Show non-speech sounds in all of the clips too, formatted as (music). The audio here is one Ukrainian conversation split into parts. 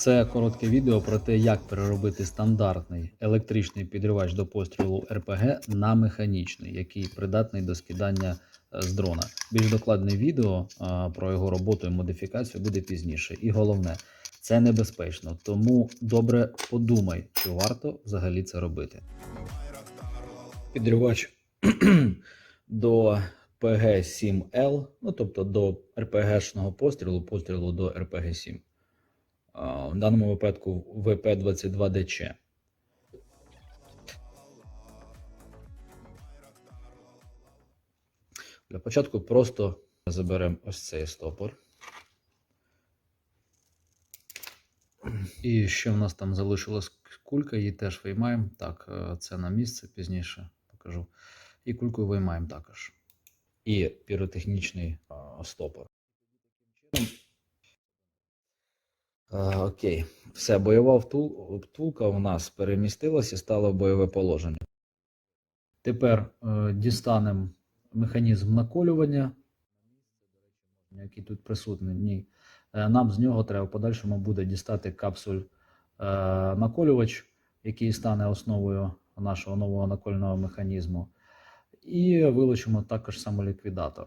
Це коротке відео про те, як переробити стандартний електричний підривач до пострілу РПГ на механічний, який придатний до скидання е, з дрона. Більш докладне відео е, про його роботу і модифікацію буде пізніше. І головне, це небезпечно, тому добре подумай, чи варто взагалі це робити. Підривач (clears throat) до ПГ-7Л, ну тобто до РПГшного пострілу, пострілу до РПГ-7. А, В даному випадку ВП-22ДЧ. Для початку просто заберемо ось цей стопор. І ще в нас там залишилась кулька, її теж виймаємо. Так, е, це на місце пізніше покажу. І кульку виймаємо також. І піротехнічний стопор. Окей, все, бойова втулка в нас перемістилась і стала в бойове положення. Тепер е, дістанемо механізм наколювання, який тут присутній. Ні. Е, Нам з нього треба в подальшому буде дістати капсуль е, наколювач, який стане основою нашого нового накольного механізму. І вилучимо також самоліквідатор.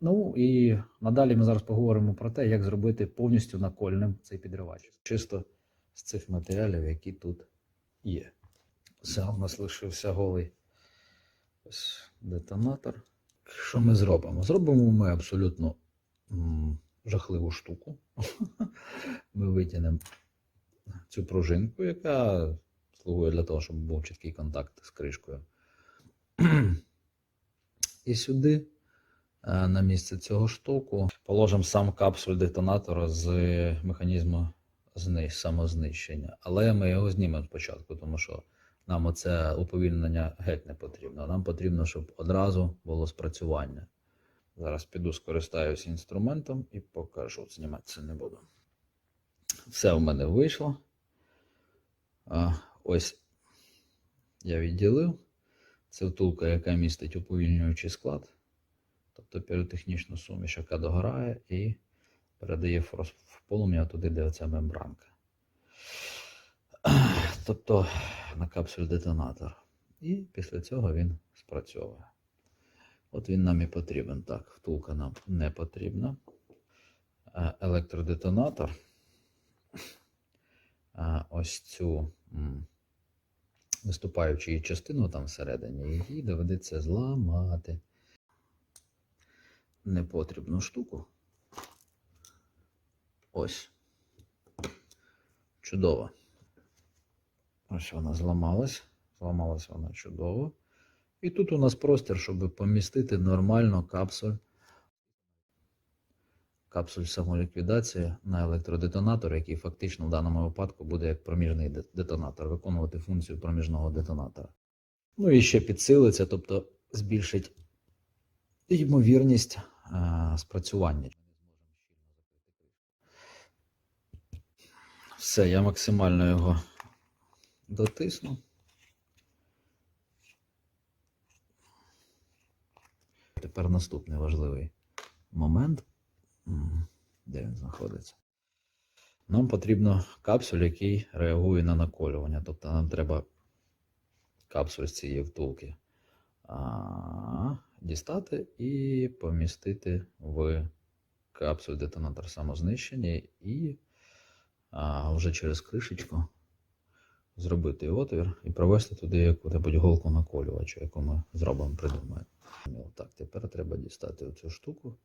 Ну і надалі ми зараз поговоримо про те, як зробити повністю накольним цей підривач. Чисто з цих матеріалів, які тут є. Все, у нас лишився голий ось детонатор. Що ми зробимо? Зробимо ми абсолютно м, жахливу штуку. (laughs) Ми витягнемо цю пружинку, яка слугує для того, щоб був чіткий контакт з кришкою. (clears throat) І сюди, на місце цього штоку, положимо сам капсуль детонатора з механізму зни- самознищення. Але ми його знімемо спочатку, тому що нам оце уповільнення геть не потрібно. Нам потрібно, щоб одразу було спрацювання. Зараз піду скористаюсь інструментом і покажу. Знімати це не буду. Все в мене вийшло. Ось я відділив. Це втулка, яка містить уповільнюючий склад, тобто піротехнічну суміш, яка догорає і передає в полум'я туди, де оця мембранка. (clears throat) Тобто на капсуль детонатор. І після цього він спрацьовує. От він нам і потрібен. Так, втулка нам не потрібна. Е, Електродетонатор. Е, Ось цю виступаючу частину там всередині, її доведеться зламати. Непотрібну штуку. Ось. Чудово. Ось вона зламалась. Зламалась вона чудово. І тут у нас простір, щоб помістити нормально капсуль. Капсуль самоліквідації на електродетонатор, який фактично в даному випадку буде як проміжний детонатор, виконувати функцію проміжного детонатора. Ну і ще підсилиться, тобто збільшить ймовірність спрацювання. Все, я максимально його дотисну. Тепер наступний важливий момент. Де він знаходиться? Нам потрібно капсуль, який реагує на наколювання. Тобто нам треба капсуль з цієї втулки а, дістати і помістити в капсуль детонатор самознищення і а, вже через кришечку зробити отвір і провести туди яку-небудь голку наколювача, яку ми зробимо, придумаємо. Ну, Так, тепер треба дістати оцю штуку.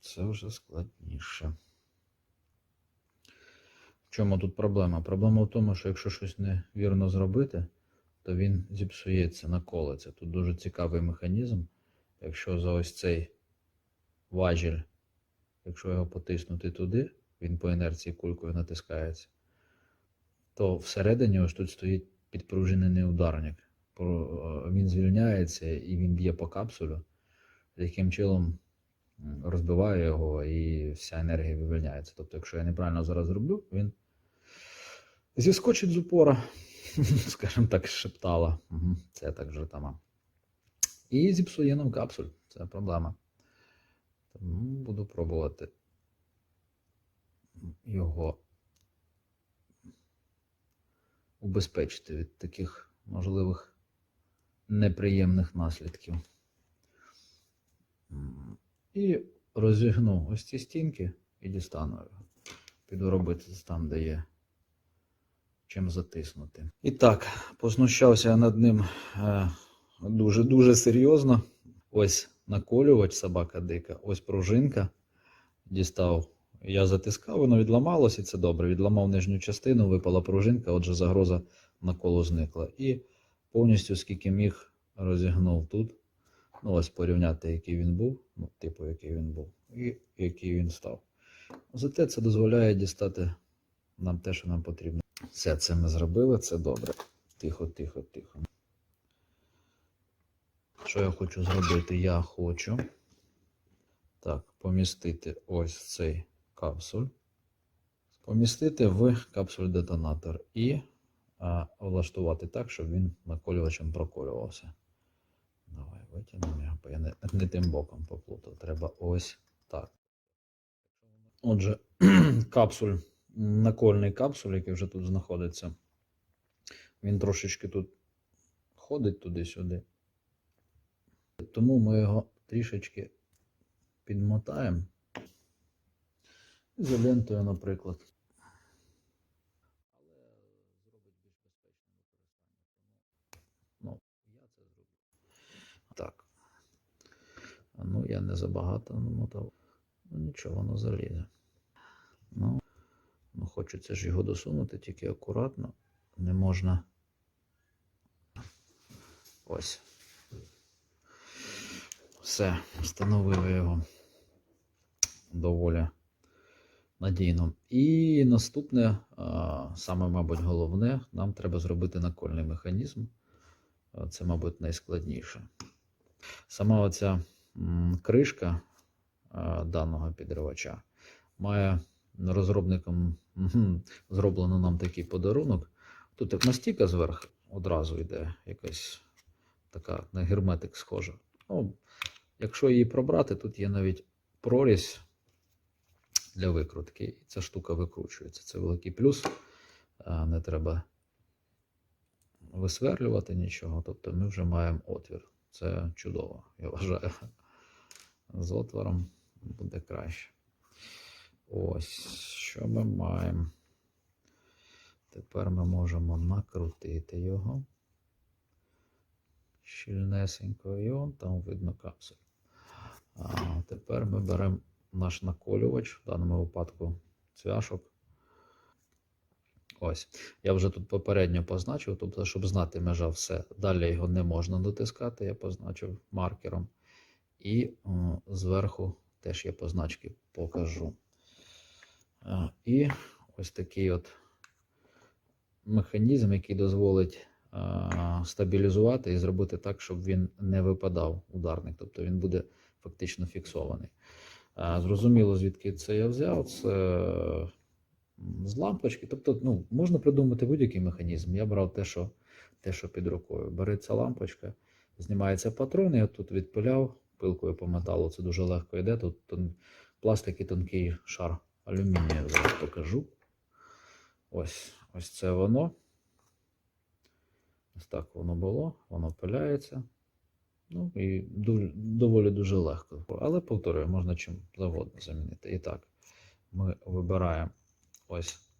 Це вже складніше. В чому тут проблема? Проблема в тому, що якщо щось невірно зробити, то він зіпсується, наколиться. Тут дуже цікавий механізм. Якщо за ось цей важіль, якщо його потиснути туди, він по інерції кулькою натискається, то всередині ось тут стоїть підпружинений ударник. Е, Він звільняється і він б'є по капсулю, яким чином розбиває його і вся енергія вивільняється. Тобто, якщо я неправильно зараз зроблю, він зіскочить з упора, (laughs) скажімо так, шептала. Угу, це так жартома. І зіпсує нам капсуль. Це проблема. Тому буду пробувати його убезпечити від таких можливих неприємних наслідків. І розігну ось ці стінки і дістану його. Піду робити там, де є чим затиснути. І так, познущався я над ним дуже-дуже серйозно. Ось наколювач, собака дика, ось пружинка. Дістав. Я затискав, воно відламалося, і це добре. Відламав нижню частину, випала пружинка, отже, загроза наколу зникла. І повністю, скільки міг, розігнув тут. Ну, ось порівняти, який він був, ну, типу, який він був, і який він став. Зате це дозволяє дістати нам те, що нам потрібно. Все це ми зробили, це добре. Тихо, тихо, тихо. Що я хочу зробити? Я хочу так, помістити ось цей капсуль, помістити в капсуль-детонатор і а, влаштувати так, щоб він наколювачем проколювався. Давай витягнемо його, бо я не, не тим боком поплутав. Треба ось так. Отже, (clears throat) капсуль, накольний капсуль, який вже тут знаходиться, він трошечки тут ходить туди-сюди. Тому ми його трішечки підмотаємо ізолентою, наприклад. Але зробить більш безпечне використання. Ну, я це зроблю. Так. Ну, я не забагато намотав. Ну, нічого, воно залізе. Ну, ну, хочеться ж його досунути, тільки акуратно. Не можна. Ось. Все, встановили його доволі надійно. І наступне, саме, мабуть, головне, нам треба зробити накольний механізм. Це, мабуть, найскладніше. Сама оця кришка даного підривача має розробником зроблено нам такий подарунок. Тут як настійка зверху одразу йде якась така на герметик схожа. Ну, якщо її пробрати, тут є навіть прорізь для викрутки, і ця штука викручується. Це великий плюс. Не треба висверлювати нічого. Тобто ми вже маємо отвір. Це чудово, я вважаю. З отвором буде краще. Ось, що ми маємо. Тепер ми можемо накрутити його щільнесенько, і он там видно капсуль. А тепер ми беремо наш наколювач, в даному випадку цвяшок. Ось. Я вже тут попередньо позначив, тобто, щоб знати межа все. Далі його не можна дотискати, я позначив маркером. І о, зверху теж є позначки, покажу. І ось такий от механізм, який дозволить стабілізувати і зробити так, щоб він не випадав ударник, тобто він буде фактично фіксований. Зрозуміло, звідки це я взяв. Це з лампочки. Тобто, ну, можна придумати будь-який механізм. Я брав те, що, те, що під рукою. Береться лампочка, знімається патрон, я тут відпиляв пилкою по металу. Це дуже легко йде. Тут пластик і тонкий шар алюмінію. Зараз покажу. Ось, ось це воно. Ось так воно було, воно пиляється. Ну і дуже, доволі дуже легко. Але повторюю, можна чим завгодно замінити. І так, ми вибираємо ось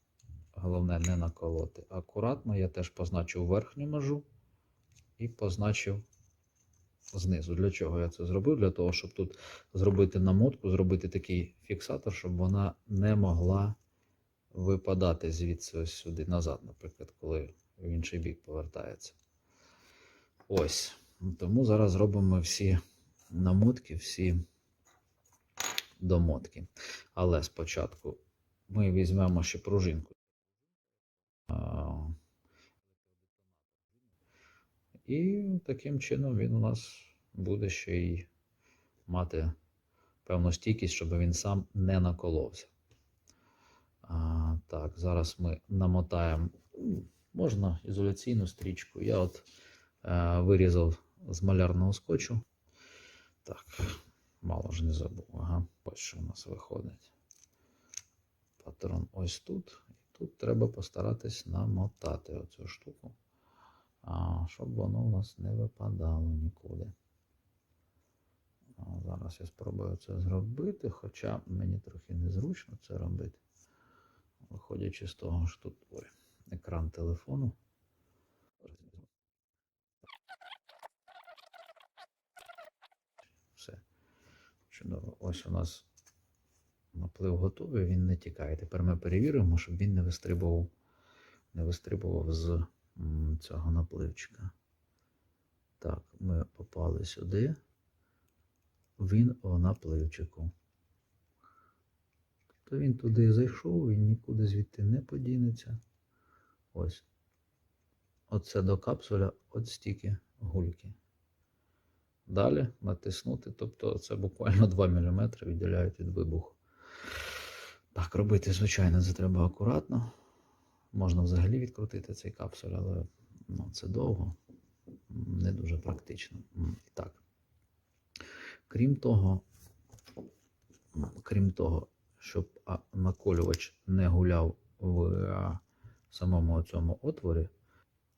головне не наколоти. Акуратно я теж позначив верхню межу і позначив знизу. Для чого я це зробив? Для того, щоб тут зробити намотку, зробити такий фіксатор, щоб вона не могла випадати звідси ось сюди назад, наприклад, коли в інший бік повертається. Ось. Тому зараз зробимо всі намотки, всі домотки. Але спочатку ми візьмемо ще пружинку. І таким чином він у нас буде ще й мати певну стійкість, щоб він сам не наколовся. А, так, зараз ми намотаємо, можна ізоляційну стрічку. Я от е, вирізав з малярного скотчу. Так, мало ж не забув. Ага, ось що у нас виходить. Патрон ось тут. І тут треба постаратись намотати оцю штуку, щоб воно у нас не випадало нікуди. Зараз я спробую це зробити, хоча мені трохи незручно це робити. Виходячи з того, що тут ой, екран телефону. Все. Чудово. Ось у нас наплив готовий, він не тікає. Тепер ми перевіримо, щоб він не вистрибував, не вистрибував з цього напливчика. Так, ми попали сюди. Він у напливчику. Тобто він туди зайшов, він нікуди звідти не подінеться. Ось. Оце до капсуля от стільки гульки. Далі натиснути, тобто це буквально 2 мм відділяють від вибуху. Так, робити, звичайно, це треба акуратно. Можна взагалі відкрутити цей капсуль, але ну, це довго, не дуже практично. Так. Крім того, крім того, щоб наколювач не гуляв в самому цьому отворі,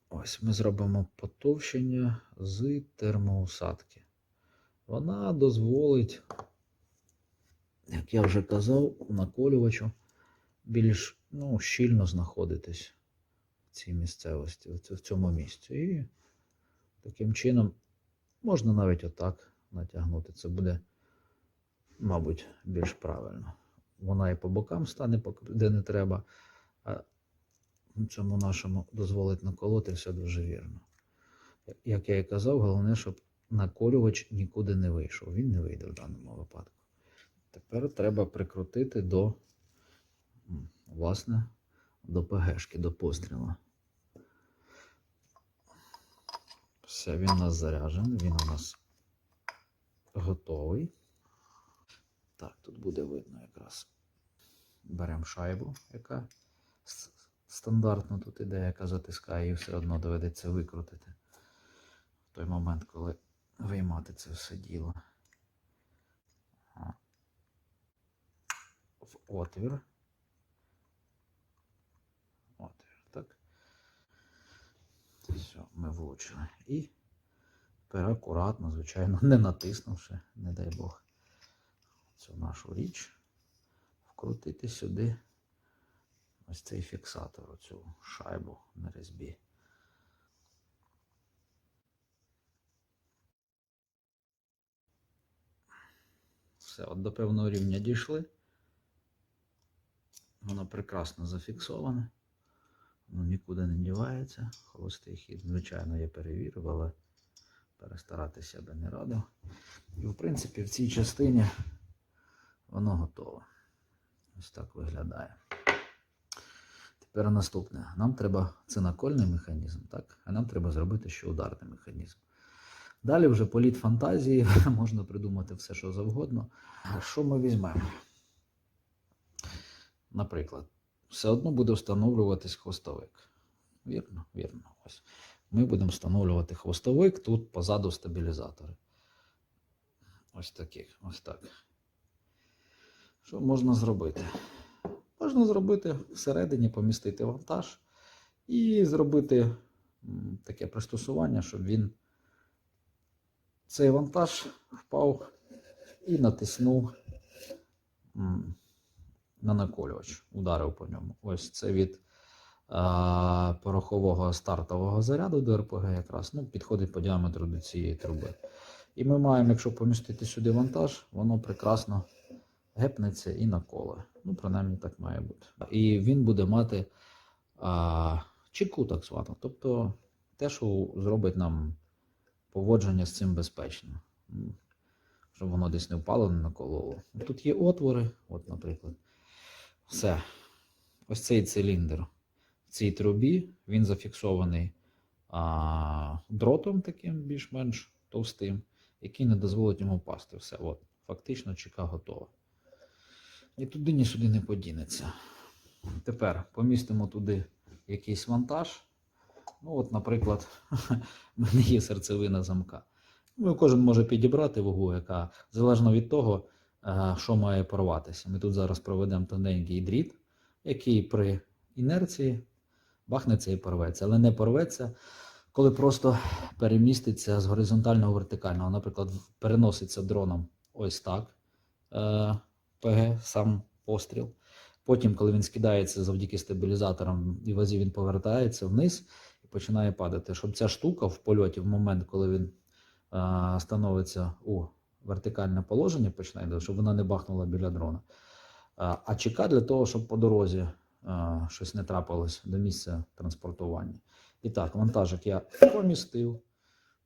ось ми зробимо потовщення з термоусадки. Вона дозволить, як я вже казав, наколювачу більш ну, щільно знаходитись в цій місцевості, в цьому місці. І таким чином можна навіть отак натягнути. Це буде, мабуть, більш правильно. Вона і по бокам стане, де не треба, а цьому нашому дозволить наколоти все дуже вірно. Як я і казав, головне, щоб наколювач нікуди не вийшов. Він не вийде в даному випадку. Тепер треба прикрутити до, власне, до ПГшки, до пострілу. Все, він у нас заряджений, він у нас готовий. Так, тут буде видно якраз. Беремо шайбу, яка стандартно тут іде, яка затискає, і все одно доведеться викрутити в той момент, коли виймати це все діло. В. Отвір, так. Все, ми влучили. І тепер акуратно, звичайно, (laughs) не натиснувши, не дай Бог, цю нашу річ, вкрутити сюди ось цей фіксатор, оцю шайбу на різьбі. Все, от до певного рівня дійшли. Воно прекрасно зафіксоване. Воно нікуди не дівається. Холостий хід, звичайно, я перевірив, але перестаратися би не радив. І, в принципі, в цій частині воно готове. Ось так виглядає. Тепер наступне. Нам треба це накольний механізм, так? а нам треба зробити ще ударний механізм. Далі вже політ фантазії, (laughs) можна придумати все, що завгодно. Що ми візьмемо? Наприклад, все одно буде встановлюватись хвостовик. Вірно, вірно. Ось. Ми будемо встановлювати хвостовик, тут позаду стабілізатори. Ось таких, ось так. Що можна зробити? Можна зробити всередині, помістити вантаж і зробити таке пристосування, щоб він цей вантаж впав і натиснув на наколювач, ударив по ньому. Ось це від а, порохового стартового заряду до РПГ якраз ну, підходить по діаметру до цієї труби. І ми маємо, якщо помістити сюди вантаж, воно прекрасно гепнеться і наколе. Ну, принаймні так має бути. І він буде мати а, чеку, так звану. Тобто те, що зробить нам поводження з цим безпечно. Щоб воно десь не впало, не накололо. Тут є отвори, от, наприклад. Все. Ось цей циліндр в цій трубі, він зафіксований а, дротом таким більш-менш товстим, який не дозволить йому впасти. Все, от, фактично чека готова. І туди ні сюди не подінеться. Тепер помістимо туди якийсь вантаж. Ну, от, наприклад, (laughs) в мене є серцевина замка. Ну, кожен може підібрати вагу, яка залежно від того, що має порватися. Ми тут зараз проведемо тоненький дріт, який при інерції бахнеться і порветься, але не порветься, коли просто переміститься з горизонтального вертикального. Наприклад, переноситься дроном ось так. Е, ПГ, сам постріл. Потім, коли він скидається завдяки стабілізаторам і вазі, він повертається вниз і починає падати. Щоб ця штука в польоті, в момент, коли він е, становиться у вертикальне положення, починає, щоб вона не бахнула біля дрона. А, а ЧК для того, щоб по дорозі щось не трапилось до місця транспортування. І так, вантажик я помістив.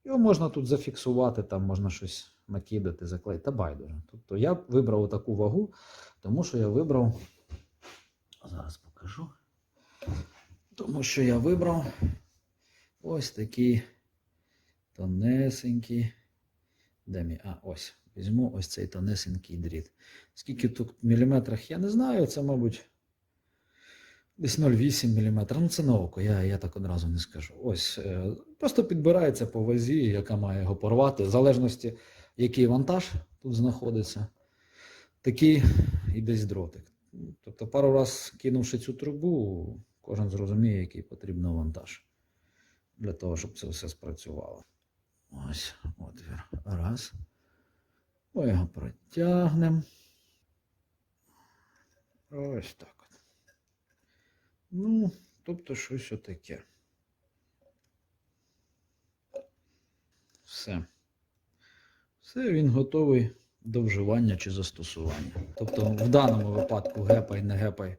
Його можна тут зафіксувати, там можна щось накидати, заклеїти, та байдуже. Тобто я вибрав таку вагу, тому що я вибрав. Зараз покажу. Тому що я вибрав ось такий тонесенький. Де мій? А, ось. Візьму ось цей тонесенький дріт. Скільки тут в міліметрах, я не знаю. Це, мабуть, десь 0,8 мм. Ну, це на око, я, я так одразу не скажу. Ось. е, Просто підбирається по вазі, яка має його порвати, в залежності, який вантаж тут знаходиться, такий і десь дротик. Тобто, пару раз кинувши цю трубу, кожен зрозуміє, який потрібен вантаж для того, щоб це все спрацювало. Ось отвір. Раз. Ми його протягнемо. Ось так. Ну, тобто щось отаке. Все. Все, він готовий до вживання чи застосування. Тобто, в даному випадку гепай, не гепай,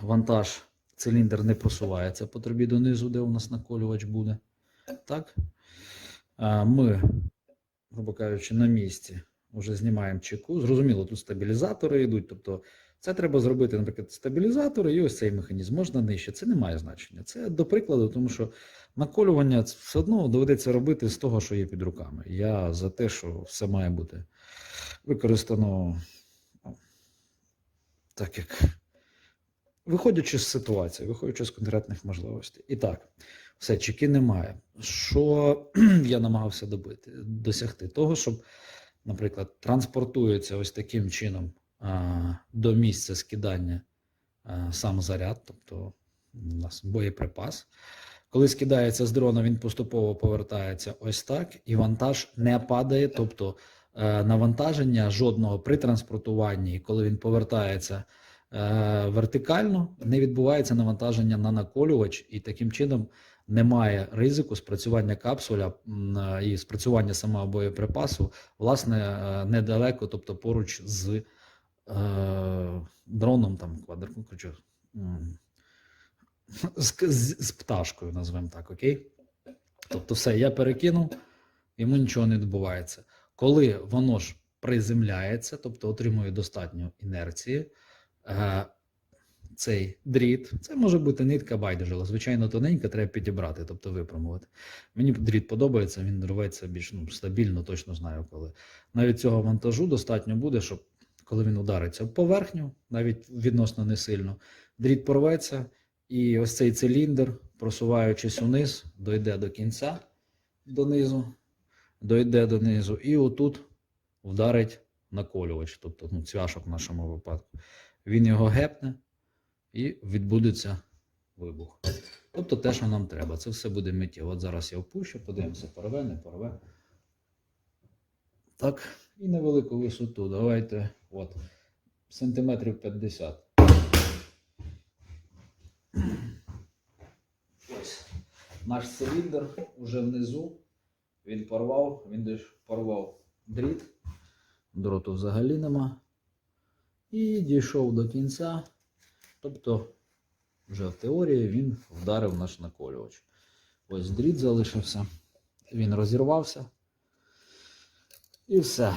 вантаж, циліндр не просувається по трубі донизу, де у нас наколювач буде. Так? Ми, грубо кажучи, на місці вже знімаємо чеку. Зрозуміло, тут стабілізатори йдуть. Тобто, це треба зробити, наприклад, стабілізатори і ось цей механізм. Можна нижче. Це не має значення. Це до прикладу, тому що наколювання все одно доведеться робити з того, що є під руками. Я за те, що все має бути використано ну, так, як виходячи з ситуації, виходячи з конкретних можливостей. І так, все, чеки немає. Що (clears throat) я намагався добити? Досягти того, щоб, наприклад, транспортується ось таким чином а, до місця скидання а, сам заряд, тобто у нас боєприпас. Коли скидається з дрона, він поступово повертається ось так, і вантаж не падає, тобто е, навантаження жодного при транспортуванні, коли він повертається е, вертикально, не відбувається навантаження на наколювач, і таким чином немає ризику спрацювання капсуля е, і спрацювання самого боєприпасу, власне, е, недалеко, тобто поруч з е, дроном, там квадр, коротше, м, з, з, з пташкою, назвемо так, окей? Тобто, все, я перекинув, йому нічого не відбувається. Коли воно ж приземляється, тобто отримує достатньо інерції, е, цей дріт, це може бути нитка байдужила, звичайно, тоненька, треба підібрати, тобто випрямувати. Мені дріт подобається, він рветься більш ну, стабільно, точно знаю коли. Навіть цього вантажу достатньо буде, щоб коли він удариться в поверхню, навіть відносно не сильно, дріт порветься, і ось цей циліндр, просуваючись униз, дойде до кінця донизу, дойде донизу, і отут вдарить наколювач, тобто ну, цвяшок в нашому випадку. Він його гепне і відбудеться вибух. Тобто те, що нам треба. Це все буде миттєво. От зараз я впущу, подивимося, порве, не порве. Так, і невелику висоту. Давайте, от, сантиметрів 50. Ось наш циліндр уже внизу. Він порвав, він десь порвав дріт. Дроту взагалі нема. І дійшов до кінця. Тобто, вже в теорії він вдарив наш наколювач. Ось дріт залишився, він розірвався. І все.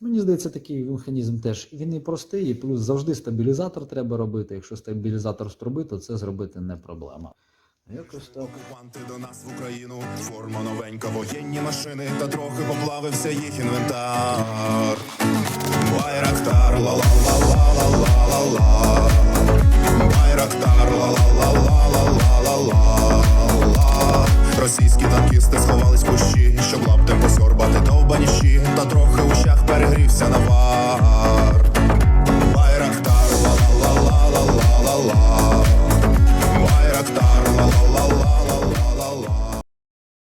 Мені здається, такий механізм теж він і простий, і плюс завжди стабілізатор треба робити. Якщо стабілізатор з труби, то це зробити не проблема. Якось так. Окупанти до нас в Україну, форма новенька, воєнні машини, та трохи поплавився їх інвентар. Байрактар, ла-ла-ла-ла-ла-ла-ла. Байрактар, ла-ла-ла-ла-ла-ла-ла-ла-ла Російські танкісти сховались в кущі, щоб лаптем посьорбати довбаніші. Та трохи у щах перегрівся навар Байрактар, ла-ла-ла-ла-ла-ла-ла